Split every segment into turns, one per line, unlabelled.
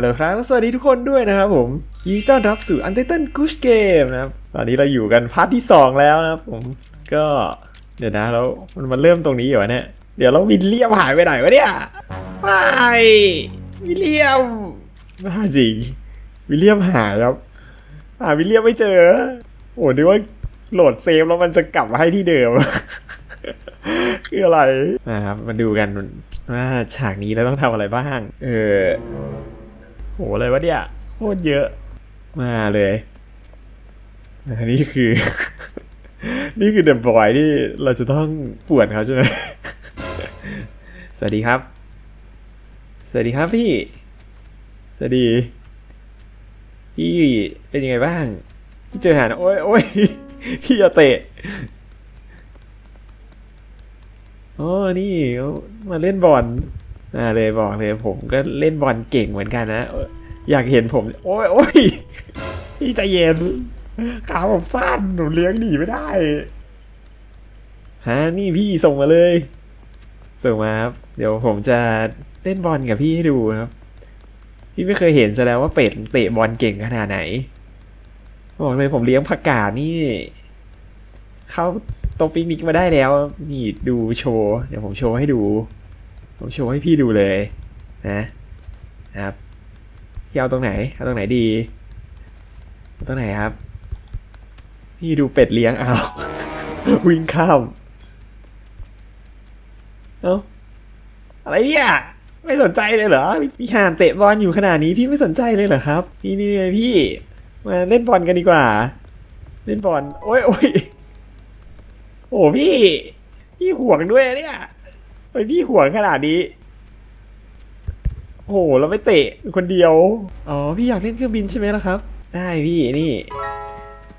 ฮัลโหลครับ สวัสดีทุกคนด้วยนะครับผมยินดีต้อนรับสู่ Untitled Goose Game นะครับ ตอนนี้เราอยู่กันพาร์ทที่ 2 แล้วนะครับผม ก็เดี๋ยวนะแล้วมันมาเริ่มตรงนี้อยู่เนี่ย เดี๋ยวเราวิลเลียมหายไปไหนวะเนี่ยไม่วิลเลียมบ้าจริงวิลเลียมหายครับหาวิลเลียมไม่เจอ โอ้นึกว่าโหลดเซฟแล้วมันจะกลับมาให้ที่เดิม คืออะไรนะครับมาดูกันว่าฉากนี้เราต้องทำอะไรบ้าง เออ โหอะไรวะเนี่ยโคตรเยอะ มาเลยอันนี้คือ นี่คือเดอะบอยที่เราจะต้องปวนเขาใช่ไหมสวัสดีครับ สวัสดีครับพี่ สวัสดี พี่เป็นยังไงบ้าง พี่เจอหานโอ้ยโอ้ยพี่อย่าเตะอ๋อนี่มาเล่นบอล อ่าเลยบอกเลยผมก็เล่นบอลเก่งเหมือนกันนะ อยากเห็นผม โอ้ยโอ้ยพี่ใจเย็นขาผมสั้นหนูเลี้ยงหนีไม่ได้ฮะนี่พี่ส่งมาเลย ส่งมาครับ เดี๋ยวผมจะเล่นบอลกับพี่ให้ดูนะครับ พี่ไม่เคยเห็นซะแล้วว่าเป็ดเตะบอลเก่งขนาดไหนบอกเลยผมเลี้ยงผักกาดนี่เขาโต๊ะปิกนิกมาได้แล้ว นี่ดูโชว์ เดี๋ยวผมโชว์ให้ดู ผมโชว์ให้พี่ดูเลยนะนะครับพี่เอาตรงไหนเอาตรงไหนดีตรงไหนครับ นี่ดูเป็ดเลี้ยงเอาวิ่งข้ามเอ้าอะไรเนี่ยไม่สนใจเลยเหรอพี่หานเตะบอลอยู่ขนาดนี้พี่ไม่สนใจเลยเหรอครับ นี่นี่เลยพี่มาเล่นบอลกันดีกว่า เล่นบอลโอ้ยโอ้ยโอ้พี่พี่ห่วงด้วยเนี่ย ไมพี่ห่วงขนาดนี้โอ้โหเราไม่เตะคนเดียว อ๋อ พี่อยากเล่นเครื่องบินใช่ไหมล่ะครับ ได้พี่นี่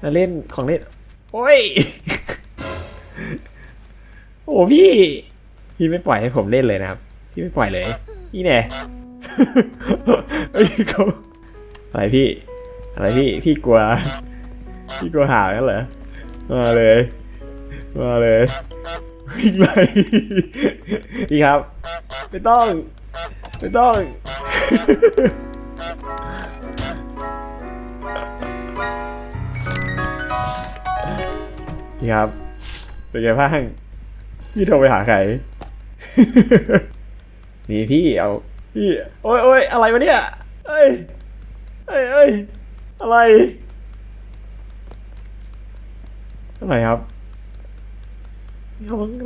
มาเล่นของเล่น โอ้ย โอ้พี่ พี่ไม่ปล่อยให้ผมเล่นเลยนะครับ พี่ไม่ปล่อยเลย นี่แน่เอ้เขาอะไรพี่ อะไรพี่ พี่กลัว พี่กลัวหากันเหรอ มาเลย มาเลย วิ่งเลยพี่ครับ ไม่ต้อง ไม่ต้องพี่ครับ เป็นไงบ้าง พี่โทรไปหาใคร นี่พี่เอา พี่ โอ้ยโอ้ยอะไรวะเนี่ย เอ้ย เอ้ยเอ้ยอะไร อะไรครับ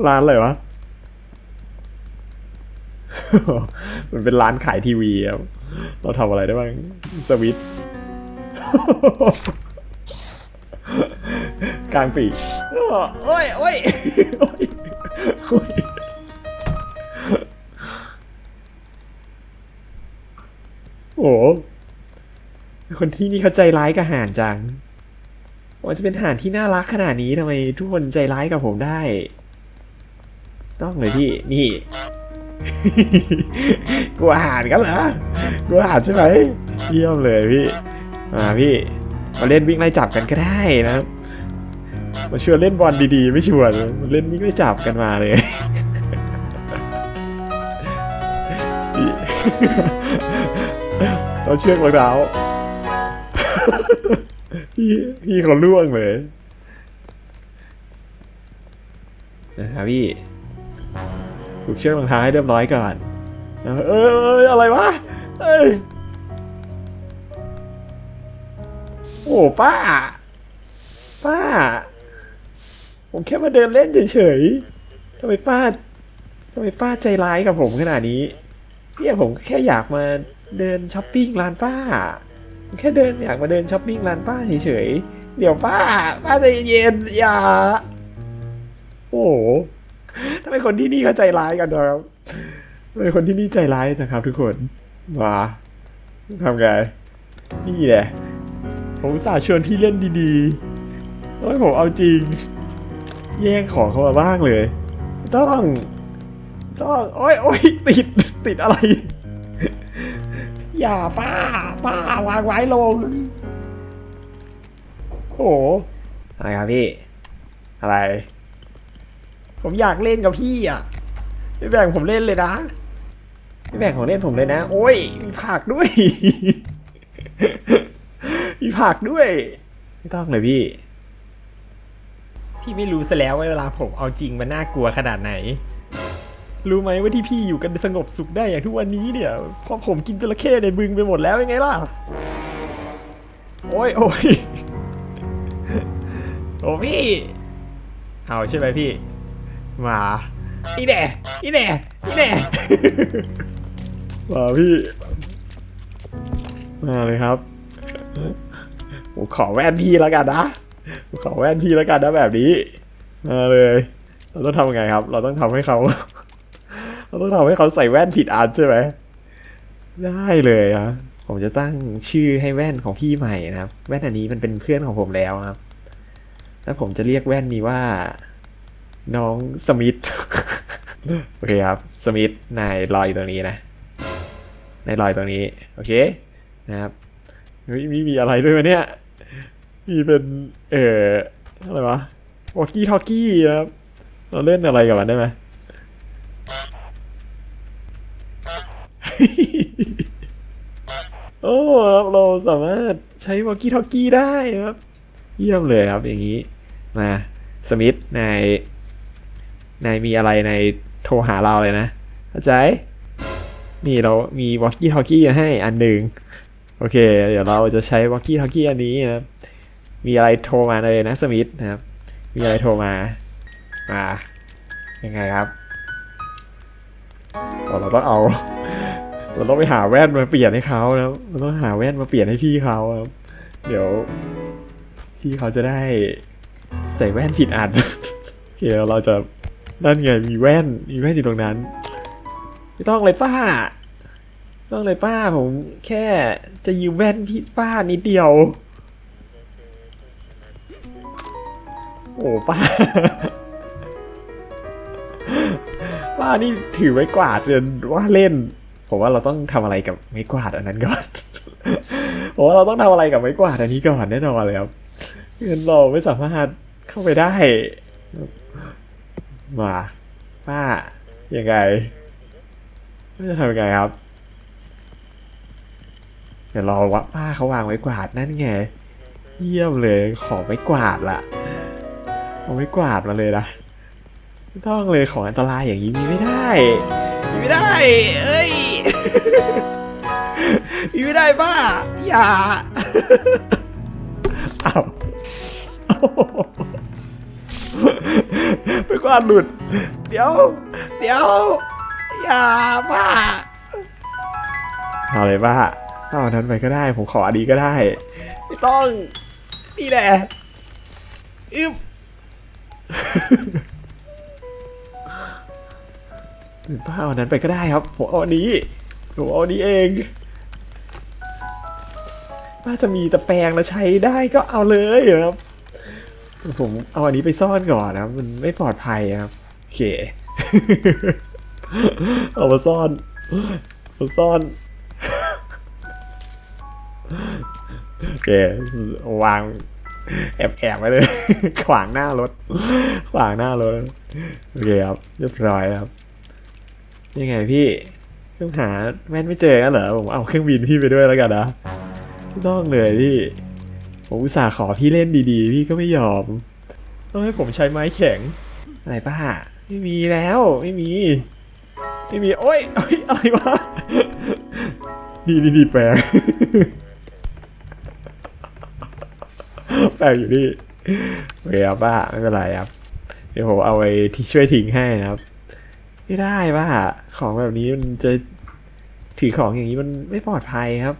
ร้านอะไรวะ มันเป็นร้านขายทีวีครับ เราทำอะไรได้บ้าง สวิตช์กลางปีกโอ้ยโอ้ยโอ้ยโอ้ยโอ้โหคนที่นี่เขาใจร้ายกับห่านจังว่าจะเป็นห่านที่น่ารักขนาดนี้ทำไมทุกคนใจร้ายกับผมได้ ต้องเลยพี่ นี่กลัวห่านกันเหรอกลัวห่านใช่ไหมเยี่ยมเลยพี่ มาพี่ มาเล่นวิ่งไล่จับกันก็ได้นะครับมาชวนเล่นบอลดีๆ ไม่ชวนมาเล่นวิ่งไล่จับกันมาเลยเราเชือกรองเท้าพี่พี่เขาล่วงเลยนะครับพี่ ผูกเชือกรองเท้าให้เรียบร้อยก่อนแล้วเอออะไรวะเอ้ยโอ้ป้า ป้า ผมแค่มาเดินเล่นเฉยๆทำไมป้าทำไมป้าใจร้ายกับผมขนาดนี้เนี่ยผมแค่อยากมาเดินช้อปปิ้งร้านป้า แค่เดินอยากมาเดินช้อปปิ้งร้านป้าเฉยๆ เดี๋ยวป้า ป้าใจเย็นอย่า โอ้ ทำไมคนที่นี่เขาใจร้ายกันนะครับทำไมคนที่นี่ใจร้ายนะครับ ทุกคนมาทำไง นี่แหละ ผมสาชวนพี่เล่นดีๆแล้วผมเอาจริง แย่งของเขามาบ้างเลย ต้อง ต้อง โอ้ยโอ้ยติด ติดอะไร อย่าป้า ป้าวางไว้ลง โอ้โหอะไรครับพี่ อะไร ผมอยากเล่นกับพี่อะไม่แบ่งผมเล่นเลยนะไม่แบ่งของเล่นผมเลยนะ โอ้ย มีผักด้วย มีผักด้วย ไม่ต้องเลยพี่ พี่ไม่รู้ซะแล้วว่าเวลาผมเอาจริงมันน่ากลัวขนาดไหน รู้ไหมว่าที่พี่อยู่กันสงบสุขได้อย่างทุกวันนี้เนี่ยเพราะผมกินจระเข้ในบึงไปหมดแล้วยังไงล่ะ โอ้ยโอ้ยโอ้พี่ เอาใช่ไหมพี่ มานี่แน่นี่แน่นี่แน่มาพี่มาเลยครับผมขอแว่นพี่แล้วกันนะผมขอแว่นพี่แล้วกันนะแบบนี้มาเลย เราต้องทำไงครับ เราต้องทำให้เขา เราต้องทำให้เขาใส่แว่นผิดอันใช่ไหมได้เลยครับผมจะตั้งชื่อให้แว่นของพี่ใหม่นะครับ แว่นอันนี้มันเป็นเพื่อนของผมแล้วนะครับ แล้วผมจะเรียกแว่นนี้ว่า น้องสมิธโอเคครับสมิธนายรออยู่ตรงนี้นะนายรอยตรงนี้ โอเคนะครับเฮ้ยมีมีอะไรด้วยวะเนี่ย มีเป็นเอ่ออะไรวะวอกกี้ทอกกี้ครับเราเล่นอะไรกับมันได้ไหมโอ้ครับเราสามารถใช้วอกกี้ทอกกี้ได้ครับ เยี่ยมเลยครับอย่างนี้มาสมิธนาย นายมีอะไรในายโทรหาเราเลยนะเข้าใจนี่เรามีวอกกี้ทอกกี้ให้อันหนึ่งโอเค เดี๋ยวเราจะใช้วอกกี้ทอกกี้อันนี้นะครับมีอะไรโทรมาเลยนะสมิธนะครับ มีอะไรโทรมามายังไงครับโอ้เราต้องเอา เราต้องไปหาแว่นมาเปลี่ยนให้เขานะเราต้องหาแว่นมาเปลี่ยนให้พี่เขาครับ เดี๋ยวพี่เขาจะได้ใส่แว่นผิดอันโอเคเราจะ นั่นไงมีแว่นมีแว่นอยู่ตรงนั้น ไม่ต้องเลยป้าไม่ต้องเลยป้าผมแค่จะยืมแว่นพี่ป้านิดเดียว โอ้ป้า ป้านี่ถือไม้กวาดเดินว่าเล่น ผมว่าเราต้องทำอะไรกับไม้กวาดอันนั้นก่อนผมว่าเราต้องทำอะไรกับไม้กวาดอันนี้ก่อนแน่นอนเลยครับเงินเราไม่สามารถเข้าไปได้ มาป้ายังไงจะทำยังไงครับ เดี๋ยวรอวะป้าเขาวางไว้กวาดนั่นไง เยี่ยมเลยขอไม้กวาดละเอาไม้กวาดมาเลยนะไม่ต้องเลยของอันตรายอย่างนี้มีไม่ได้มีไม่ได้เอ้ยมีไม่ได้ป้าอย่าอ้าวอ้า กวาดหลุด เดี๋ยว เดี๋ยว อย่าป้าเอาเลยป้าเอาอันนั้นไปก็ได้ ผมขออันนี้ก็ได้ ไม่ต้อง นี่แหละอึ๊บป้าเอาอันนั้นไปก็ได้ครับผมเอาอันนี้ผมเอาอันนี้เองป้าจะมีตะแปรงแล้วใช้ได้ก็เอาเลยนะครับ ผมเอาอันนี้ไปซ่อนก่อนนะมันไม่ปลอดภัยครับโอเค เอามาซ่อนเอามาซ่อนโอเควางแอบแอบไว้เลย ขวางหน้ารถ ขวางหน้ารถโอเคครับเรียบร้อยครับยังไงพี่ต้องหาแว่นไม่เจอกันเหรอผมเอาเครื่องบินพี่ไปด้วยแล้วกันนะไม่ต้องเลยพี่ ผมอุตส่าห์ขอพี่เล่นดีๆ พี่ก็ไม่ยอมต้องให้ผมใช้ไม้แข็ง อะไรป้า ไม่มีแล้ว ไม่มี ไม่มี โอ๊ยโอ๊ยอะไรวะนี่นี่นี่แปลงแปลงอยู่นี่โอเคครับป้าไม่เป็นไรครับ เดี๋ยวผมเอาไปที่ช่วยทิ้งให้นะครับ ไม่ได้ป้าของแบบนี้มันจะถือของอย่างนี้มันไม่ปลอดภัยครับ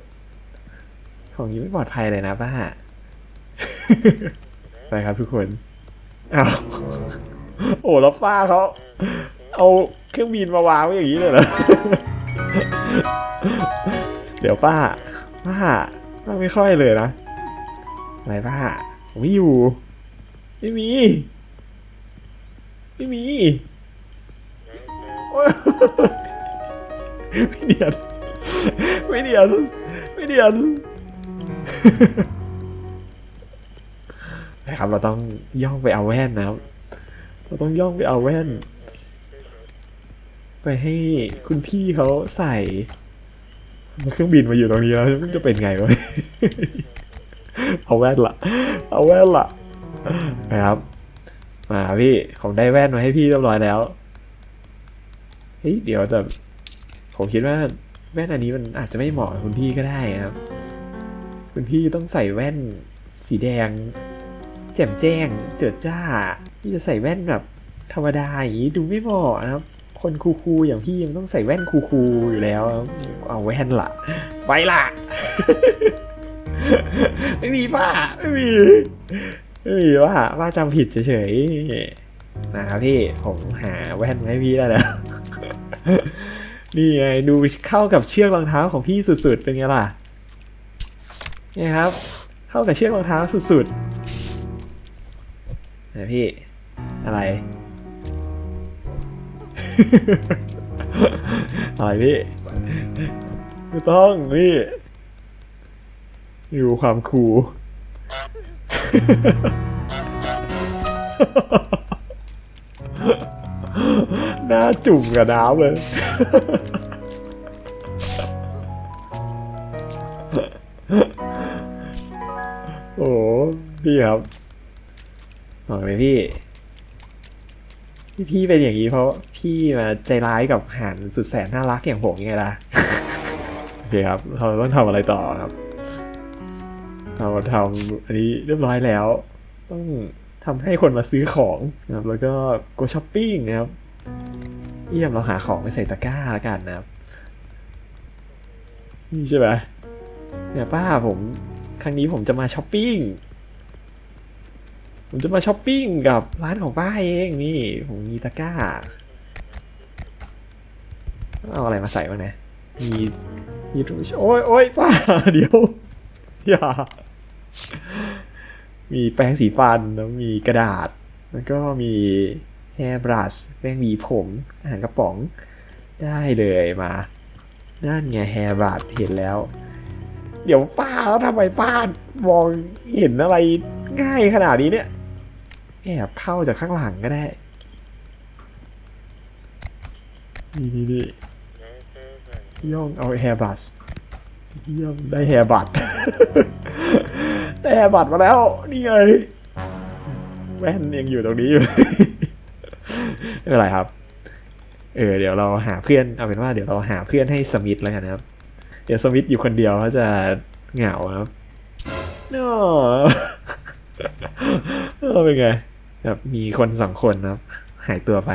ของนี้ไม่ปลอดภัยเลยนะป้า ไปครับทุกคนอ้าวโอ้แล้วป้าเขาเอาเครื่องบินมาวางไว้อย่างนี้เลยเหรอ เดี๋ยวป้าป้าป้าไม่ค่อยเลยนะอะไรป้าผมไม่อยู่ ไม่มี ไม่มีโอ๊ยไม่เดียนไม่เดียนไม่เดียน นะครับ เราต้องย่องไปเอาแว่นนะครับ เราต้องย่องไปเอาแว่น ไปให้คุณพี่เขาใส่เครื่องบินมาอยู่ตรงนี้แล้วมันจะเป็นไงวะเอาแว่นละเอาแว่นละนะครับ มาพี่ผมได้แว่นมาให้พี่เรียบร้อยแล้วเฮ้ยเดี๋ยวแต่ผมคิดว่าแว่นอันนี้มันอาจจะไม่เหมาะคุณพี่ก็ได้นะครับ คุณพี่ต้องใส่แว่นสีแดง แจ่มแจ้งเจิดจ้าพี่จะใส่แว่นแบบธรรมดาอย่างนี้ดูไม่เหมาะนะครับ คนคูลๆอย่างพี่มันต้องใส่แว่นคูลๆอยู่แล้ว เอาแว่นละไปละไม่มีป้าไม่มีไม่มีว่าป้าจำผิดเฉยๆนะครับพี่ผมหาแว่นมาให้พี่แล้วนี่ไงดูเข้ากับเชือกรองเท้าของพี่สุดๆเป็นไงล่ะนี่ครับ เข้ากับเชือกรองเท้าสุดๆ นะพี่อะไร อะไรพี่ไม่ต้องพี่ อยู่ความคูลหน้าจุ่มกับน้ำเลย โอ้พี่ครับ บอกเลยพี่พี่พี่เป็นอย่างนี้เพราะพี่มาใจร้ายกับห่านสุดแสนน่ารักอย่างผมยังไงล่ะ โอเคครับเราต้องทำอะไรต่อครับ เราทำอันนี้เรียบร้อยแล้ว ต้องทำให้คนมาซื้อของนะครับ แล้วก็กช้อปปิ้งนะครับ เยี่ยมเราหาของไปใส่ตะกร้าแล้วกันนะครับ นี่ใช่ไหมเนี่ยป้าผมครั้งนี้ผมจะมาช้อปปิ้ง ผมจะมาช้อปปิ้งกับร้านของป้าเองนี่ ผมมีตะกร้า เอาอะไรมาใส่บ้างนะมีมีโอ้ยโอ้ยป้า เดี๋ยว อย่า มีแปรงสีฟันแล้วมีกระดาษ แล้วก็มีแฮร์บรัชแป้งหวีผมอาหารกระป๋องได้เลยมา นั่นไงแฮร์บรัชเห็นแล้ว เดี๋ยวป้าแล้วทำไมป้ามองเห็นอะไรง่ายขนาดนี้เนี่ย แอบเข้าจากข้างหลังก็ได้ นี่นี่นี่ย่องเอาแฮร์บรัชย่องได้แฮร์บรัชได้แฮร์บรัชมาแล้ว นี่ไงแว่นยังอยู่ตรงนี้อยู่ไม่เป็นไรครับ เออ เดี๋ยวเราหาเพื่อนเอาเป็นว่าเดี๋ยวเราหาเพื่อนให้สมิธแล้วกันนะครับ เดี๋ยวสมิธอยู่คนเดียวเขาจะเหงาครับนอเออเป็นไง แบบมีคนสองคนนะครับ หายตัวไป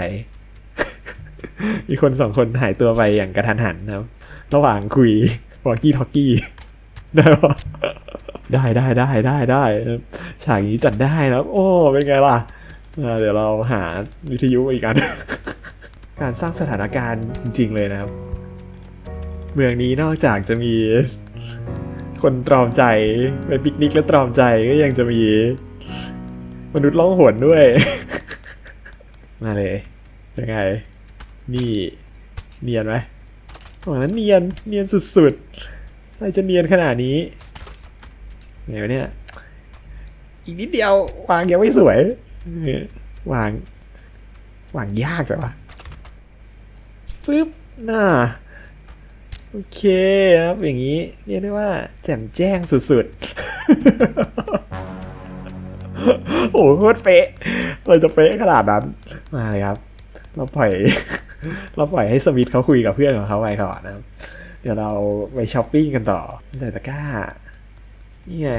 มีคนสองคนหายตัวไปอย่างกระทันหันนะครับ ระหว่างคุยวอ l กี้ทอกกี้ได้ปะได้ได้ได้ได้ได้ฉากนี้จัดได้นะครับโอ้ เป็นไงล่ะ เดี๋ยวเราหาวิทยุอีกอัน การสร้างสถานการณ์จริง ๆ เลยนะครับ เมืองนี้นอกจากจะมีคนตรอมใจไปปิกนิกแล้วตรอมใจก็ยังจะมี มนุษย์ล่องหนด้วย มาเลย ยังไง นี่เนียนไหมบอกนั้นเนียน เนียนสุดๆอะไรจะเนียนขนาดนี้ไงวะเนี่ย อีกนิดเดียว วางยังไม่สวย วาง วางยากแต่ว่าฟึบหน้าโอเคครับ อย่างนี้เรียกได้ว่าแจ่มแจ้งสุดๆ โอ้โหโคตรเป๊ะเราจะเป๊ะขนาดนั้นมาเลยครับ เราปล่อย เราปล่อยให้สมิธเขาคุยกับเพื่อนของเขาไปก่อนนะครับ เดี๋ยวเราไปช้อปปิ้งกันต่อใส่ตะกร้า นี่ไง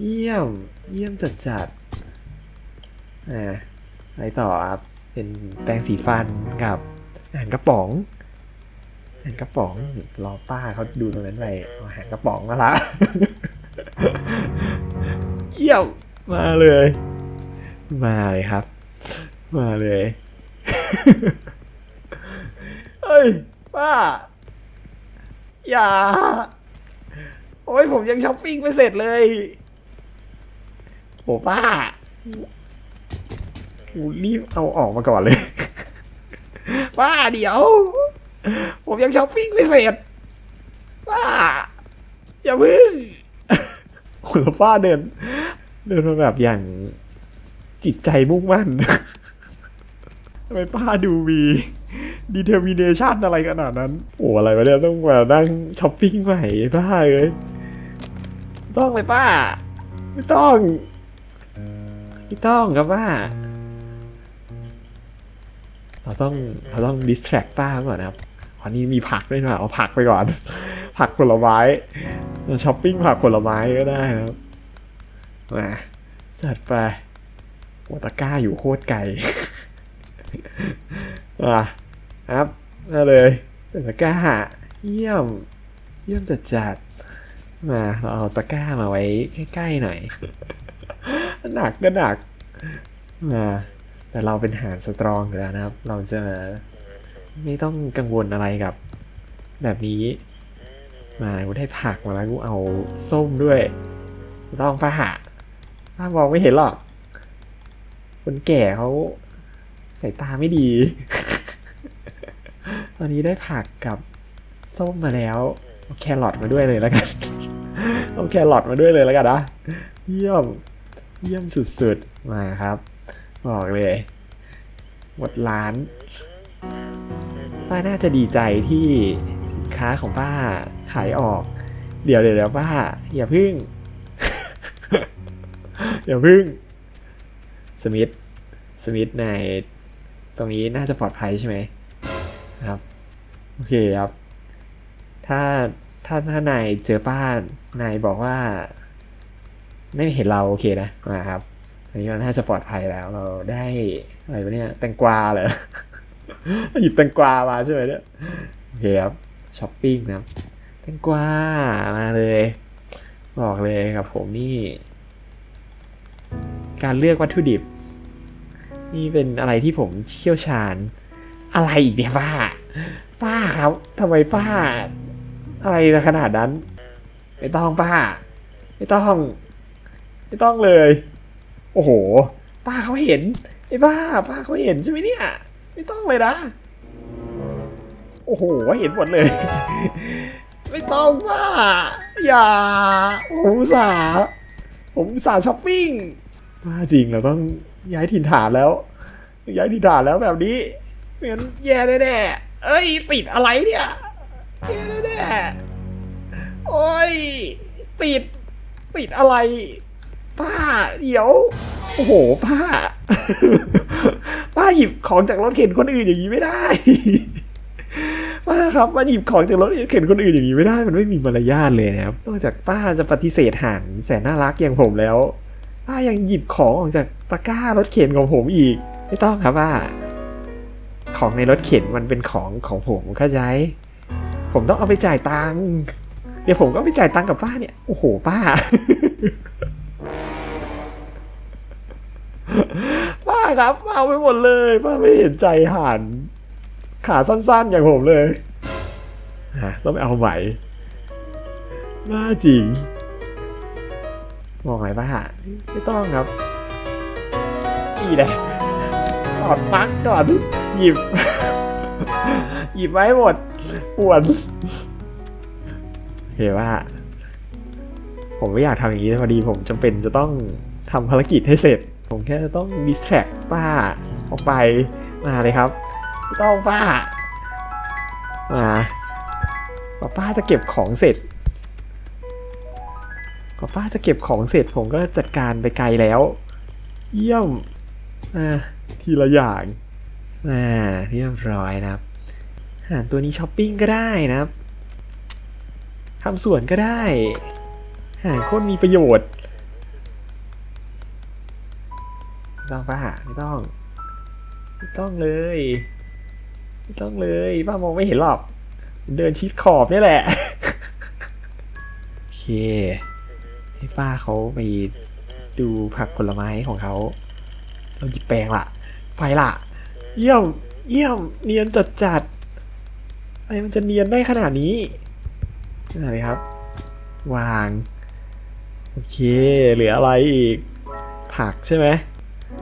เยี่ยม เยี่ยมจัดจัดอ่าอะไรต่อครับ เป็นแปรงสีฟันกับอาหารกระป๋องอาหารกระป๋องรอป้าเขาดูตรงนั้นไปอาหารกระป๋องมาละเยี่ยม มาเลย มาเลยครับ มาเลยเอ้ยป้า อย่า โอ้ยผมยังช้อปปิ้งไม่เสร็จเลยโอ้ป้ากูรีบเอาออกมาก่อนเลย ป้าเดี๋ยว ผมยังช้อปปิ้งไม่เสร็จ ป้า อย่าพึ่งโอ้แล้วป้าเดิน เดินมาแบบอย่างจิตใจมุ่งมั่นทำไมป้าดูมี determination อะไรขนาดนั้น โอ้อะไรวะเนี่ยต้องมานั่งช้อปปิ้งใหม่บ้าเลยต้องเลยป้า ไม่ต้องไม่ต้องครับป้า เราต้องเราต้อง distract ป้าก่อนนะครับวันนี้มีผักด้วยนะเอาผักไปก่อน ผักผลไม้เราช้อปปิ้งผักผลไม้ก็ได้นะครับ มาจัดไปโอตะกร้าอยู่โคตรไกลมาครับมาเลยใส่ตะก้าเยี่ยม เยี่ยมจัดจัดมาเราเอาตะก้ามาไว้ใกล้ๆหน่อย หนักก็หนักมาแต่เราเป็นหารสตรองอยู่แล้วนะครับ เราจะไม่ต้องกังวลอะไรกับ แบบนี้ มากูได้ผักมาแล้วกูเอาส้มด้วย ต้องป้าป้ามองไม่เห็นหรอก คนแก่เขาสายตาไม่ดี ตอนนี้ได้ผักกับส้มมาแล้วเอาแครอทมาด้วยเลยแล้วกันเอาแครอทมาด้วยเลยแล้วกันนะเยี่ยมเยี่ยมสุดๆมาครับ บอกเลยหมดร้านป้าน่าจะดีใจที่สินค้าของป้าขายออก เดี๋ยวเดี๋ยวเดี๋ยวป้าอย่าพึ่ง อย่าพึ่ง สมิธ สมิธในตรงนี้น่าจะปลอดภัยใช่ไหมครับ โอเคครับ ถ้าถ้าถ้านายเจอป้านายบอกว่า ไม่เห็นเราโอเคนะมาครับอันนี้เราน่าจะปลอดภัยแล้วเราได้อะไรวะเนี่ยแตงกวาเหรอหยิบแตงกวามาใช่ไหมเนี่ยโอเคครับช้อปปิ้งนะครับแตงกวามาเลย บอกเลยกับผมนี่ การเลือกวัตถุดิบ นี่เป็นอะไรที่ผมเชี่ยวชาญ อะไรอีกเนี่ยป้า ป้าครับทำไมป้า อะไรขนาดนั้น ไม่ต้องป้า ไม่ต้อง ไม่ต้องเลย โอ้โห ป้าเขาเห็นไอ้บ้า ป้าเขาเห็นใช่ไหมเนี่ย ไม่ต้องเลยนะโอ้โห เห็นหมดเลย ไม่ต้องป้าอย่าผมสา ผมสาช้อปปิ้ง มาจริงเราต้องย้ายถิ่นฐานแล้ว ย้ายถิ่นฐานแล้วแบบนี้ไม่งั้นแย่แน่ๆเอ้ยติดอะไรเนี่ยแย่แน่ๆโอ้ยติดติดอะไร ป้าเดี๋ยว โอ้โห ป้า ป้าหยิบของจากรถเข็นคนอื่นอย่างนี้ไม่ได้ ป้าครับป้าหยิบของจากรถเข็นคนอื่นอย่างนี้ไม่ได้ มันไม่มีมารยาทเลยนะครับ นอกจากป้าจะปฏิเสธห่างแสนน่ารักอย่างผมแล้ว ป้ายังหยิบของออกจากตะกร้ารถเข็นของผมอีก ไม่ต้องครับป้า ของในรถเข็นมันเป็นของของผมเข้าใจ ผมต้องเอาไปจ่ายตังค์เดี๋ยวผมก็ไปจ่ายตังค์กับป้าเนี่ย โอ้โหป้า ป้าครับป้าเอาไปหมดเลยป้าไม่เห็นใจห่านขาสั้นๆอย่างผมเลยฮะต้องไปเอาใหม่บ้าจริง บอกไหนป้าไม่ต้องครับนี่แหละถอดปักก่อนหยิบ หยิบไว้หมดปวดโอเคว่า ผมไม่อยากทำอย่างนี้พอดีผมจำเป็นจะต้องทำภารกิจให้เสร็จ ผมแค่จะต้อง distract ป้าออกไปมาเลยครับไม่ต้องป้ามาป้าจะเก็บของเสร็จ อป้าจะเก็บของเสร็จผมก็จัดการไปไกลแล้ว เยี่ยมอ่าทีละอย่างอ่าเรียบร้อยนะครับอาหารตัวนี้ช้อปปิ้งก็ได้นะครับทำสวนก็ได้อาหารโคตรมีประโยชน์ไม่ต้องป้าไม่ต้องไม่ต้องเลยไม่ต้องเลยป้ามองไม่เห็นหรอกเดินชิดขอบนี่แหละ โอเค ให้ป้าเขาไปดูผักผลไม้ของเขาเราหยิบแปรงละไปละเยี่ยมเยี่ยมเนียนจัดจัดอะไรมันจะเนียนได้ขนาดนี้อะไรครับ วาง โอเค เหลืออะไรอีก ผักใช่ไหม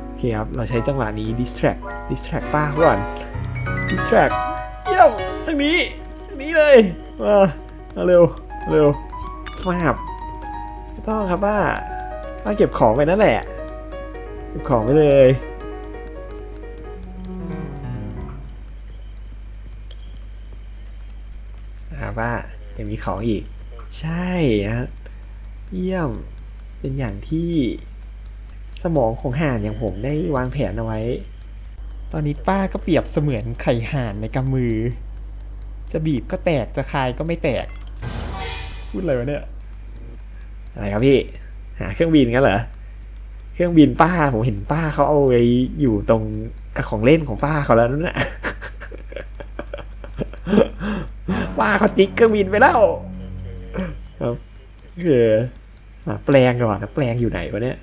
โอเคครับ เราใช้จังหวะนี้ distract distract ป้าเขาก่อน distract เยี่ยมทางนี้ทางนี้เลย มามาเร็ว เร็วฟาบ ไม่ต้องครับป้าป้าเก็บของไปนั่นแหละ เก็บของไปเลยครับว่ายังมีของอีก ใช่ฮะเยี่ยม เป็นอย่างที่สมองของห่านอย่างผมได้วางแผนเอาไว้ ตอนนี้ป้าก็เปรียบเสมือนไข่ห่านในกำมือ จะบีบก็แตก จะคายก็ไม่แตก พูดอะไรวะเนี่ย อะไรครับพี่ หาเครื่องบินกันเหรอ เครื่องบินป้าผมเห็นป้าเขาเอาไว้อยู่ตรงกับของเล่นของป้าเขาแล้วนั่นน่ะป้าเขาจิกเครื่องบินไปแล้ว ครับคือหาแปลงก่อนนะแปลงอยู่ไหนวะเนี่ย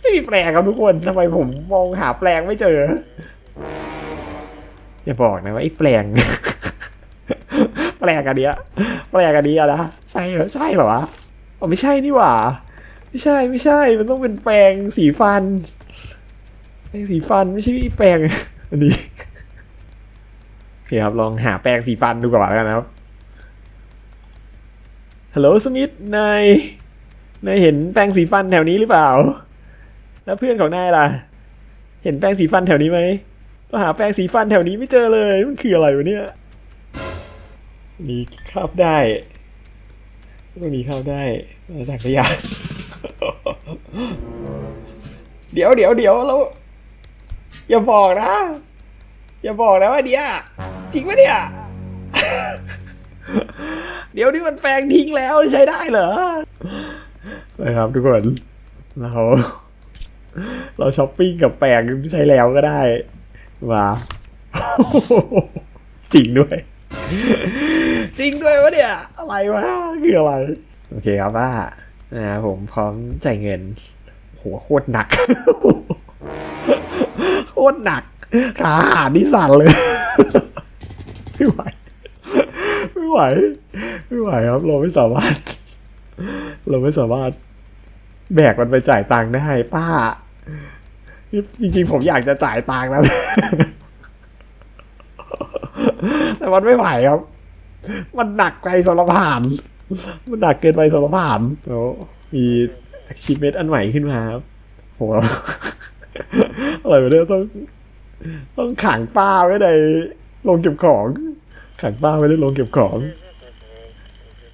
ไม่มีแปลงครับทุกคนทำไมผมมองหาแปลงไม่เจอ อย่าบอกนะว่าไอ้แปลง แปลงอันเนี้ยแปลงอันนี้อะนะใช่เหรอใช่เหรอวะอ๋อไม่ใช่นี่หว่า ไม่ใช่ไม่ใช่มันต้องเป็นแปลงสีฟันแปรงสีฟันไม่ใช่แปรงอันนี้โอเคครับลองหาแปรงสีฟันดูก่อนแล้วกันนะครับฮัลโหลสมิธนายนายเห็นแปรงสีฟันแถวนี้หรือเปล่า แล้วเพื่อนของนายล่ะ เห็นแปรงสีฟันแถวนี้ไหมเราหาแปรงสีฟันแถวนี้ไม่เจอเลย มันคืออะไรวะเนี่ย นี่คาบได้ตรงนี้คาบได้ถังขยะเดี๋ยวเดี๋ยวเดี๋ยวเราอย่าบอกนะ อย่าบอกนะว่าเดียจริงปะเนี่ยเดี๋ยวนี่มันแปลงทิ้งแล้วใช้ได้เหรอนะครับทุกคนเราเราช้อปปิ้งกับแปลงใช้แล้วก็ได้มาจริงด้วย จริงด้วยวะเนี่ย อะไรวะคืออะไร โอเคครับว่านะครับผมพร้อมจ่ายเงินโหโคตรหนัก โคตรหนัก ขาหานี่สั่นเลย ไม่ไหว ไม่ไหว ไม่ไหวครับ เราไม่สามารถ เราไม่สามารถ แบกมันไปจ่ายตังค์ได้ป้า จริงๆผมอยากจะจ่ายตังค์นะแต่มันไม่ไหวครับ มันหนักไปสำหรับผ่าน มันหนักเกินไปสำหรับผ่านแล้วมีชิเมตอันใหม่ขึ้นมาครับโหอะไรวะเนี่ยต้อง ต้องขังป้าไว้ในโรงเก็บของ ขังป้าไว้ในโรงเก็บของ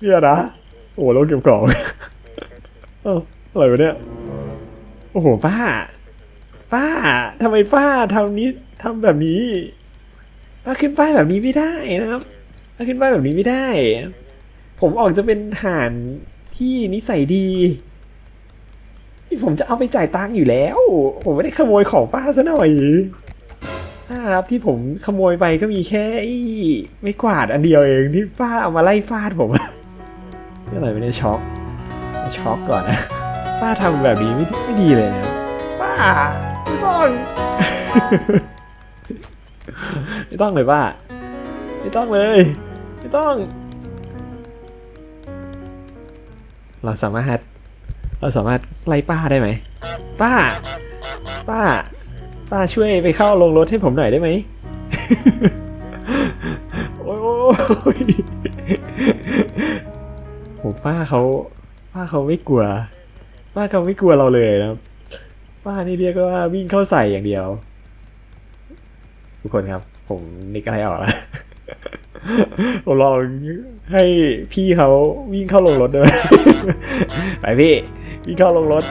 เนี่ยนะโอ้โหโรงเก็บของอะไรวะเนี่ยโอ้โหป้า ป้าทำไมป้าทำนี้ทำแบบนี้ป้าขึ้นป้ายแบบนี้ไม่ได้นะครับ ป้าขึ้นป้ายแบบนี้ไม่ได้ ผมออกจะเป็นห่านที่นิสัยดีที่ผมจะเอาไปจ่ายตังค์อยู่แล้ว ผมไม่ได้ขโมยของป้าซะหน่อยนะครับที่ผมขโมยไปก็มีแค่ไอ้ไม่กวาดอันเดียวเองที่ป้าเอามาไล่ฟาดผมนี่อะไรไม่ได้ช็อกช็อกก่อนนะป้าทำแบบนี้ไม่ไม่ดีเลยนะป้าไม่ต้องไม่ต้องเลยป้าไม่ต้องเลย ไม่ต้อง เราสามารถ เราสามารถไล่ป้าได้ไหม ป้า ป้า ป้าช่วยไปเข้าลงรถให้ผมหน่อยได้ไหม โอ้ยโหป้าเขาป้าเขาไม่กลัว ป้าเขาไม่กลัวเราเลยนะป้านี่เรียกว่าวิ่งเข้าใส่อย่างเดียว ทุกคนครับ ผมนึกอะไรออกแล้ว ผมลองให้พี่เขาวิ่งเข้าลงรถด้วยไปพี่วิ่งเข้าลงรถ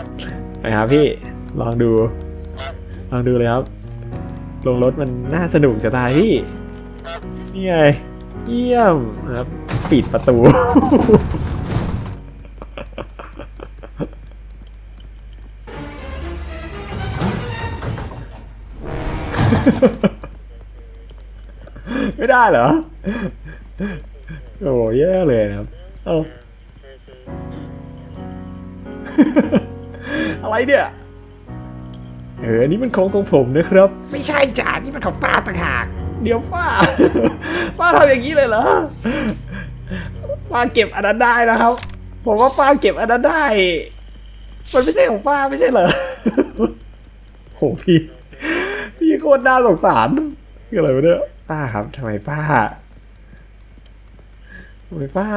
ไปครับพี่ลองดู ลองดูเลยครับ ลงรถมันน่าสนุกจะตายพี่นี่ไงเยี่ยมนะครับปิดประตูไม่ ได้เหรอ โอ้แย่เลยนะครับ เอาอะไรเนี่ยเอออันนี้มันของของผมนะครับ ไม่ใช่จ้านี่มันของฟ้าต่างหาก เดี๋ยวฟ้า ฟ้าทำอย่างนี้เลยเหรอ ฟ้าเก็บอันนั้นได้นะครับ ผมว่าฟ้าเก็บอันนั้นได้ มันไม่ใช่ของฟ้าไม่ใช่เหรอโหพี่ พี่โคตรน่าสงสารคืออะไรวะเนี่ย ป้าครับทำไมป้าทำไมป้า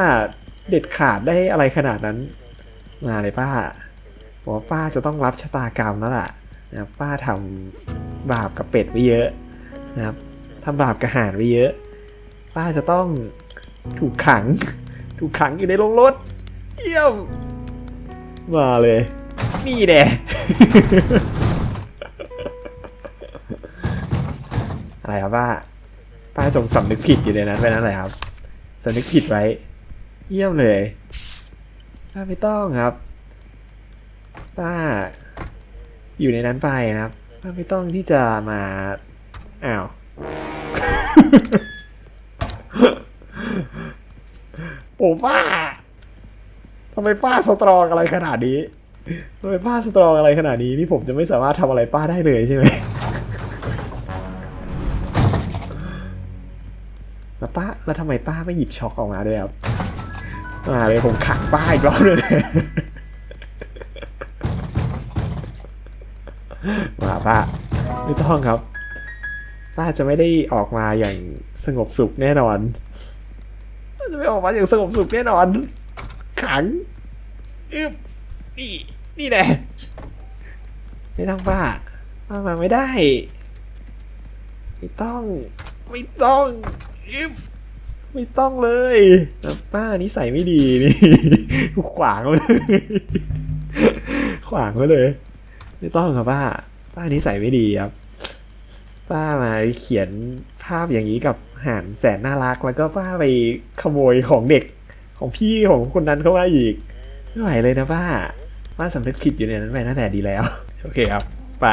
เด็ดขาดได้อะไรขนาดนั้น มาเลยป้าบอกว่าป้าจะต้องรับชะตากรรมแล้วล่ะนะป้าทำบาปกับเป็ดไว้เยอะนะครับทำบาปกระหารไปเยอะ ป้าจะต้องถูกขัง ถูกขังอยู่ในโรงรถ เยี่ยม มาเลย นี่แน่อะไรครับป้า ป้าจงสำนึกผิดอยู่ในนั้นไปนั่นแหละครับสำนึกผิดไว้ เยี่ยมเลยป้าไม่ต้องครับ ป้า อยู่ในนั้นไปนะครับ ป้าไม่ต้องที่จะมาอ้าวโอ้ป้าทำไมป้าสตรองอะไรขนาดนี้ทำไมป้าสตรองอะไรขนาดนี้นี่ผมจะไม่สามารถทำอะไรป้าได้เลยใช่ไหม แล้วป้าแล้วทำไมป้าไม่หยิบช็อกออกมาด้วยครับมาเลยผมขังป้าอีกรอบเลยมาป้าไม่ต้องครับ ป้าจะไม่ได้ออกมาอย่างสงบสุขแน่นอนจะไม่ออกมาอย่างสงบสุขแน่นอน ขังอึบนี่นี่แหละไม่ต้องป้าป้ามาไม่ได้ ไม่ต้อง ไม่ต้อง อึบไม่ต้องเลยแต่ป้านิสัยไม่ดีนี่ขวางเลยขวางไว้เลย ไม่ต้องครับป้า ป้านิสัยไม่ดีครับ ป้ามาเขียนภาพอย่างนี้กับห่านแสนน่ารัก แล้วก็ป้าไปขโมยของเด็กของพี่ของคนนั้นเข้ามาอีกไม่ไหวเลยนะป้า ป้าสำนึกผิดอยู่ในนั้นไปตั้งแต่ดีแล้ว โอเคครับ ไป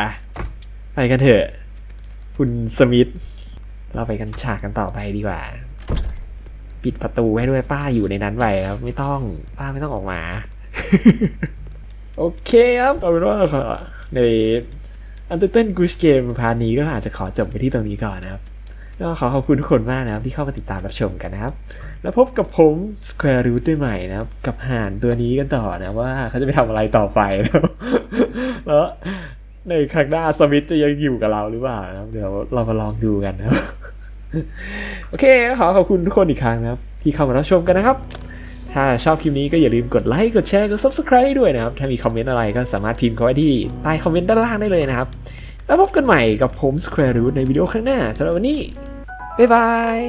ไปกันเถอะ คุณสมิธ เราไปกันฉากกันต่อไปดีกว่า ปิดประตูให้ด้วยป้าอยู่ในนั้นไว้ครับไม่ต้องป้าไม่ต้องออกมา โอเคครับเอาเป็นว่าในอันเตอร์เทนกูชเกมพาร์ทนี้ก็อาจจะขอจบไปที่ตรงนี้ก่อนนะครับก็ขอขอบคุณทุกคนมากนะครับที่เข้ามาติดตามรับชมกันนะครับ แล้วพบกับผม Square Root ด้ใหม่นะครับ กับห่านตัวนี้กันต่อนะว่าเขาจะไปทำอะไรต่อไปนะแล้ว ในครั้งหน้าสมิธจะยังอยู่กับเราหรือเปล่านะครับเดี๋ยวเรามาลองดูกันนะครับ โอเค ขอขอบคุณทุกคนอีกครั้งนะครับ ที่เข้ามารับชมกันนะครับ ถ้าชอบคลิปนี้ก็อย่าลืมกดไลค์กดแชร์กด subscribe ด้วยนะครับ ถ้ามีคอมเมนต์อะไรก็สามารถพิมพ์เข้าไว้ที่ใต้คอมเมนต์ด้านล่างได้เลยนะครับ แล้วพบกันใหม่กับผม Square Root ในวิดีโอข้างหน้าสำหรับวันนี้บ๊ายบาย